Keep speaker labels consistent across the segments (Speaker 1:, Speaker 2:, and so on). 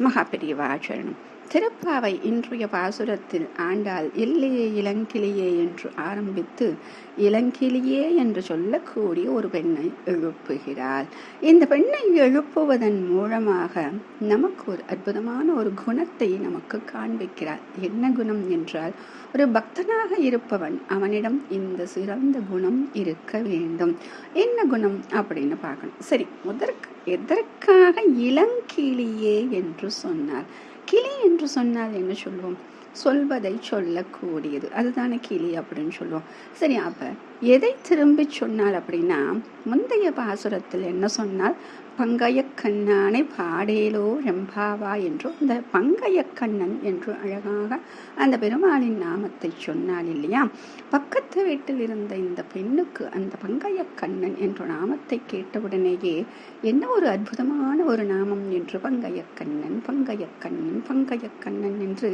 Speaker 1: महापरिवाचरणम् திருப்பாவை இன்றைய பாசுரத்தில் ஆண்டாள் இல்லையே இளங்கிளியே என்று ஆரம்பித்து இளங்கிளியே என்று சொல்லக்கூடிய ஒரு பெண்ணை எழுப்புகிறாள். இந்த பெண்ணை எழுப்புவதன் மூலமாக நமக்கு ஒரு அற்புதமான ஒரு குணத்தை நமக்கு காண்பிக்கிறார் என்ன குணம் என்றால் ஒரு பக்தனாக இருப்பவன் அவனிடம் இந்த சிறந்த குணம் இருக்க வேண்டும். என்ன குணம் அப்படின்னு பார்க்கணும். சரி முதற்கு எதற்காக இளங்கிளியே என்று சொன்னார்? கிளி என்று சொன்னால் என்ன சொல்லுவோம் சொல்வதை சொல்லக்கூடியது. அதுதானே கிளி அப்படின்னு சொல்லுவோம் சரி அப்ப எதை திரும்பி சொன்னால் அப்படின்னா முந்தைய பாசுரத்தில் என்ன சொன்னால் பங்கைய பாடேலோ ரெம்பாவா என்றும் அந்த பங்கைய கண்ணன் என்று அழகாக அந்த பெருமாளின் நாமத்தை சொன்னால் இல்லையா? பக்கத்து வீட்டில் இருந்த இந்த பெண்ணுக்கு அந்த பங்கைய கண்ணன் என்ற நாமத்தை கேட்டவுடனேயே என்ன ஒரு அற்புதமான ஒரு நாமம் என்று பங்கைய கண்ணன் பங்கைய கண்ணன் என்று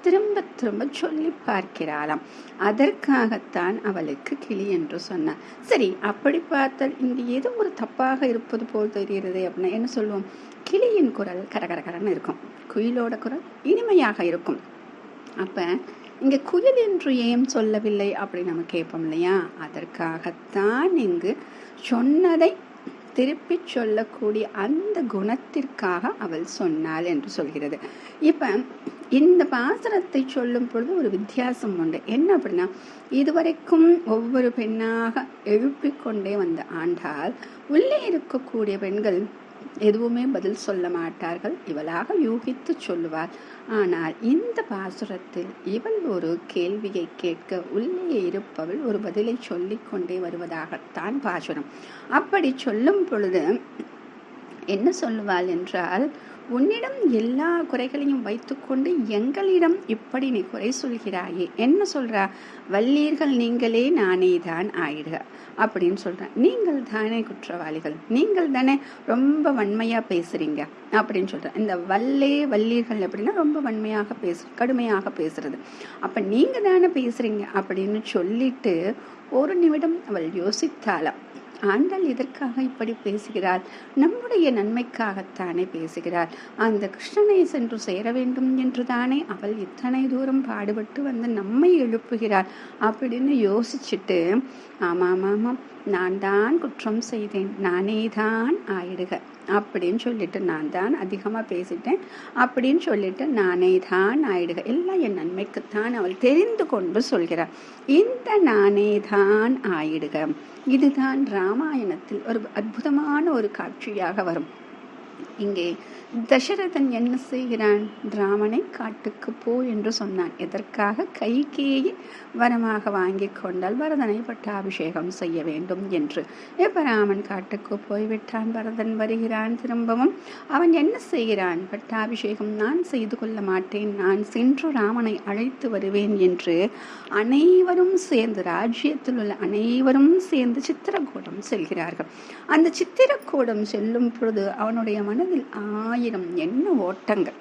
Speaker 1: திரும்ப திரும்ப சொல்லி பார்க்கிறாளாம். அதற்காகத்தான் அவளுக்கு கிளி என்று சொன்னார் சரி அப்படி பார்த்தால் இங்கு ஏதோ ஒரு தப்பாக இருப்பது போல் செய்கிறது அப்படின்னா என்ன சொல்லுவோம்? கிளியின் குரல் கரகரகரன்னு இருக்கும். குயிலோட குரல் இனிமையாக இருக்கும். அப்ப இங்க குயில் என்று ஏன் சொல்லவில்லை அப்படின்னு நம்ம கேட்போம் இல்லையா? அதற்காகத்தான் இங்கு சொன்னதை திருப்பிச் சொல்லக்கூடிய அந்த குணத்திற்காக அவள் சொன்னாள் என்று சொல்கிறது. இப்போ இந்த பாசனத்தை சொல்லும் பொழுது ஒரு வித்தியாசம் உண்டு. என்ன அப்படின்னா இதுவரைக்கும் ஒவ்வொரு பெண்ணாக எழுப்பிக் கொண்டே வந்த ஆண்டால் உள்ளே இருக்கக்கூடிய பெண்கள் எதுவுமே பதில் சொல்ல மாட்டார்கள். இவளாக யூகித்து சொல்லுவார். ஆனால் இந்த பாசுரத்தில் இவள் ஒரு கேள்வியை கேட்க உள்ளே இருப்பவள் ஒரு பதிலை சொல்லிக் கொண்டே வருவதாகத்தான் பாசுரம். அப்படி சொல்லும் பொழுது என்ன சொல்லுவாள் என்றால் உன்னிடம் எல்லா குறைகளையும் வைத்துக்கொண்டு எங்களிடம் இப்படி நீ குறை சொல்கிறாயே. என்ன சொல்றா? வல்லீர்கள் நீங்களே நானே தான் ஆயிடுக. அப்படின்னு சொல்றேன் நீங்கள் தானே குற்றவாளிகள். நீங்கள் தானே ரொம்ப வன்மையா பேசுறீங்க. அப்படின்னு சொல்றேன் இந்த வல்லே வல்லீர்கள் அப்படின்னா ரொம்ப வன்மையாக பேசு கடுமையாக பேசுறது. அப்ப நீங்க தானே பேசுறீங்க அப்படின்னு சொல்லிட்டு ஒரு நிமிடம் அவள் யோசித்தாளாம். ஆண்டல் எதற்காக இப்படி பேசுகிறாள் நம்முடைய நன்மைக்காகத்தானே பேசுகிறாள் அந்த கிருஷ்ணனை சென்று சேர வேண்டும் என்று தானே அவள் இத்தனை தூரம் பாடுபட்டு வந்து நம்மை எழுப்புகிறாள் அப்படின்னு யோசிச்சுட்டு ஆமாம் ஆமாம் நான் தான் குற்றம் செய்தேன் நானே தான் ஆயிடுக. அப்படின்னு சொல்லிட்டு நான் தான் அதிகமாக பேசிட்டேன். அப்படின்னு சொல்லிட்டு நானே தான் ஆயிடுக. எல்லாம் என் நன்மைக்குத்தான் அவள் தெரிந்து கொண்டு சொல்கிறார் இந்த நானே தான் ஆயிடுக. இதுதான் ராமாயணத்தில் ஒரு அற்புதமான ஒரு காட்சியாக வரும். இங்கே தசரதன் என்ன செய்கிறான்? ராமனை காட்டுக்கு போ என்று சொன்னான். எதற்காக கைகேயை வரமாக வாங்கி கொண்டால் பரதனை பட்டாபிஷேகம் செய்ய வேண்டும் என்று. இப்ப ராமன் காட்டுக்கு போய்விட்டான். பரதன் வருகிறான் திரும்பவும். அவன் என்ன செய்கிறான்? பட்டாபிஷேகம் நான் செய்து கொள்ள மாட்டேன். நான் சென்று ராமனை அழைத்து வருவேன் என்று. அனைவரும் சேர்ந்து ராஜ்யத்தில் உள்ள அனைவரும் சேர்ந்து சித்திரக்கூடம் செல்கிறார்கள். அந்த சித்திரக்கூடம் செல்லும் பொழுது அவனுடைய மனதில் ஆயிரம் என்ன ஓட்டங்கள்.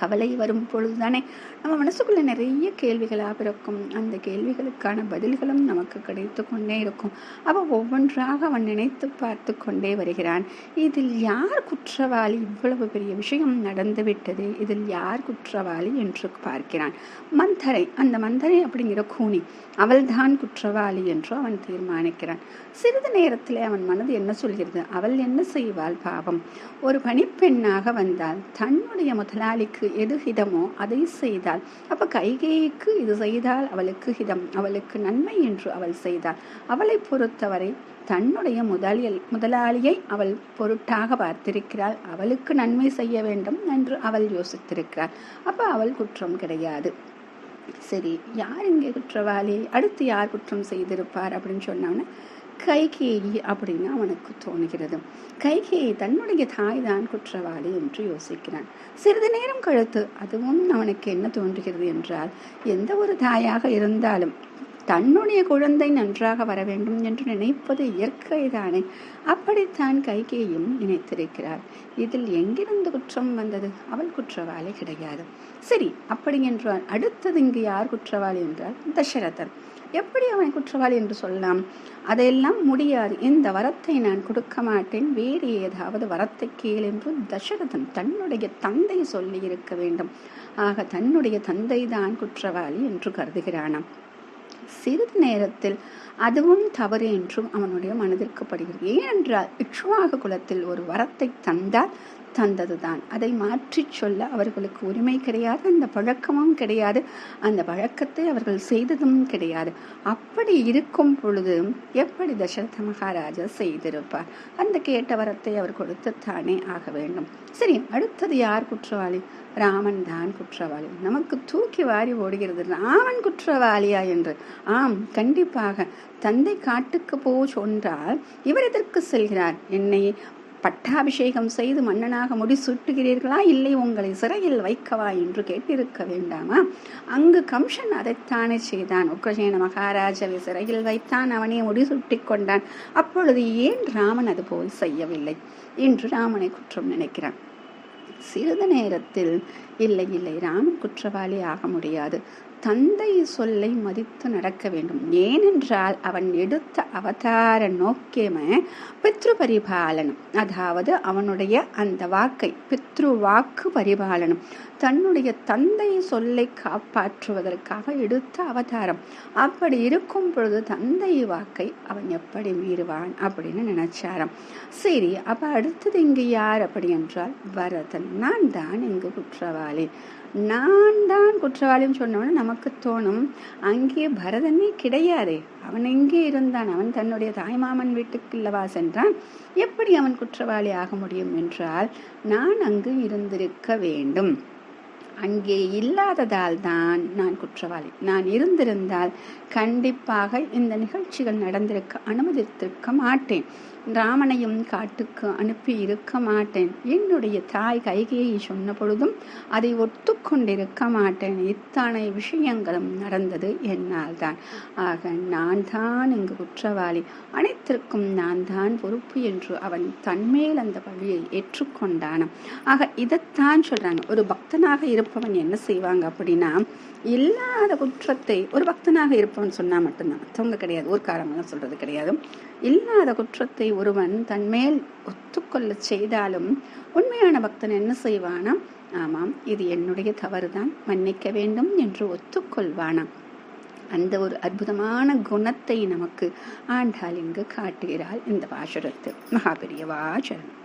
Speaker 1: கவலை வரும் பொழுதுதானே? நம்ம மனசுக்குள்ள நிறைய கேள்விகளாக பிறக்கும். அந்த கேள்விகளுக்கான பதில்களும் நமக்கு கிடைத்து கொண்டே இருக்கும். அப்போ ஒவ்வொன்றாக அவன் நினைத்து பார்த்து கொண்டே வருகிறான். இதில் யார் குற்றவாளி? இவ்வளவு பெரிய விஷயம் நடந்துவிட்டது இதில் யார் குற்றவாளி என்று பார்க்கிறான். மந்தரை அந்த மந்தரை அப்படிங்கிற கூனி அவள்தான் குற்றவாளி என்று அவன் தீர்மானிக்கிறான். சிறிது நேரத்தில் அவன் மனது என்ன சொல்கிறது? அவள் என்ன செய்வாள் பாவம்? ஒரு பணிப்பெண்ணாக வந்தால் தன்னுடைய முதலாளிக்கு எது ஹிதமோ அதை செய்தாள். அப்ப கைகேயிக்கு இது செய்தால் அவளுக்கு ஹிதம் அவளுக்கு நன்மை என்று அவள் செய்தாள். அவளை பொறுத்தவரை தன்னுடைய முதலியல் முதலாளியை அவள் பொருட்டாக பார்த்திருக்கிறாள். அவளுக்கு நன்மை செய்ய வேண்டும் என்று அவள் யோசித்திருக்கிறாள். அப்ப அவள் குற்றம் கிடையாது. சரி யார் இங்கே குற்றவாளி? அடுத்து யார் குற்றம் செய்திருப்பார் அப்படின்னு சொன்னோன்னே கைகேயி அப்படின்னு அவனுக்கு தோணுகிறது. கைகேயி தன்னுடைய தாய் தான் குற்றவாளி என்று யோசிக்கிறான். சிறிது நேரம் கழித்து அதுவும் அவனுக்கு என்ன தோன்றுகிறது? என்றால் எந்த ஒரு தாயாக இருந்தாலும் தன்னுடைய குழந்தை நன்றாக வர வேண்டும் என்று நினைப்பது இயற்கைதானே? அப்படித்தான் கைகேயும் நினைத்திருக்கிறார் இதில் எங்கிருந்து குற்றம் வந்தது? அவள் குற்றவாளி கிடையாது. சரி அப்படி என்றால் அடுத்தது இங்கு யார் குற்றவாளி என்றால் தசரதன் எப்படி அவனை குற்றவாளி என்று சொல்லலாம்? அதையெல்லாம் முடியாது. இந்த வரத்தை நான் கொடுக்க மாட்டேன். வேறு ஏதாவது வரத்தை கேள் என்று தசரதன் தன்னுடைய தந்தை சொல்லி இருக்க வேண்டும். ஆக தன்னுடைய தந்தை தான் குற்றவாளி என்று கருதுகிறானாம். சிறிது நேரத்தில் அதுவும் தவறு என்றும் அவனுடைய மனதிற்கு படுகிறது. ஏனென்றால் இக்ஷுவாக குலத்தில் ஒரு வரத்தை தந்தால் தந்ததுதான். அதை மாற்றி சொல்ல அவர்களுக்கு உரிமை கிடையாது அந்த பழக்கமும் கிடையாது அந்த பழக்கத்தை அவர்கள் செய்ததும் கிடையாது. அப்படி இருக்கும் பொழுது எப்படி தசரத மகாராஜா செய்திருப்பார்? அந்த கேட்ட வரத்தை அவர் கொடுத்துத்தானே ஆக வேண்டும். சரி அடுத்தது யார் குற்றவாளி? ராமன் தான் குற்றவாளி. நமக்கு தூக்கி வாரி ஓடுகிறது ராமன் குற்றவாளியா என்று? ஆம் கண்டிப்பாக. தந்தை காட்டுக்கு போ சொன்றால் இவர் எதற்கு செல்கிறார்? என்னை பட்டாபிஷேகம் செய்து மன்னனாக முடி சுட்டுகிறீர்களா இல்லை உங்களை சிறையில் வைக்கவா என்று கேட்டிருக்க வேண்டாமா? அங்கு கம்சன் அதைத்தானே செய்தான். உக்ரசேன மகாராஜாவை சிறையில் வைத்தான். அவனே முடி சுட்டி கொண்டான். அப்பொழுது ஏன் ராமன் அது போல் செய்யவில்லை? என்று ராமனை குற்றம் நினைக்கிறான். சிறிது நேரத்தில் இல்லை இல்லை. ராமன் குற்றவாளி ஆக முடியாது. தந்தை சொல்லை மதித்து நடக்க வேண்டும். ஏனென்றால் அவன் எடுத்த அவதார நோக்கியமே பித்ரு பரிபாலனம் அதாவது அவனுடைய அந்த வாக்கை பித்ரு வாக்கு பரிபாலனம். தன்னுடைய தந்தை சொல்லை காப்பாற்றுவதற்காக எடுத்த அவதாரம். அப்படி இருக்கும் பொழுது தந்தை வாக்கை அவன் எப்படி மீறுவான் அப்படின்னு நினைச்சாராம். சரி அப்ப அடுத்தது இங்கு யார் அப்படி என்றால் பரதன் நான் தான் இங்கு குற்றவாளி. நான் தான் குற்றவாளின்னு சொன்னவன நமக்கு தோணும். அங்கே பரதனே கிடையாதே. அவன் எங்கே இருந்தான்? அவன் தன்னுடைய தாய்மாமன் வீட்டுக்கு இல்லவா சென்றான்? எப்படி அவன் குற்றவாளி ஆக முடியும் என்றால் நான் அங்கு இருந்திருக்க வேண்டும். அங்கே இல்லாததால் தான் நான் குற்றவாளி. நான் இருந்திருந்தால் கண்டிப்பாக இந்த நிகழ்ச்சிகள் நடந்திருக்க அனுமதித்திருக்க மாட்டேன். ராமனையும் காட்டுக்கு அனுப்பி இருக்க மாட்டேன். என்னுடைய தாய் கைகையை சொன்ன பொழுதும் அதை ஒத்துக்கொண்டிருக்க மாட்டேன். இத்தனை விஷயங்களும் நடந்தது என்னால் தான் ஆக நான் தான் இங்கு குற்றவாளி. அனைத்திற்கும் நான் தான் பொறுப்பு என்று அவன் தன்மேல் அந்த வழியை ஏற்றுக்கொண்டான். ஆக இதைத்தான் சொல்றாங்க. ஒரு பக்தனாக இருப்பவன் என்ன செய்வாங்க அப்படின்னா இல்லாத குற்றத்தை ஒரு பக்தனாக இருப்பவன் சொன்னா மட்டும்தான். மற்றவங்க கிடையாது. ஊர்க்காரங்களாம் சொல்றது கிடையாது. இல்லாத குற்றத்தை ஒருவன் தன்மேல் ஒத்துக்கொள்ள செய்தாலும் உண்மையான பக்தன் என்ன செய்வானாம் ஆமாம் இது என்னுடைய தவறுதான். மன்னிக்க வேண்டும் என்று ஒத்துக்கொள்வானாம் அந்த ஒரு அற்புதமான குணத்தை நமக்கு ஆண்டாள் இங்கு காட்டுகிறாள் இந்த பாசுரத்தில் மகாபெரியவா சரணம்.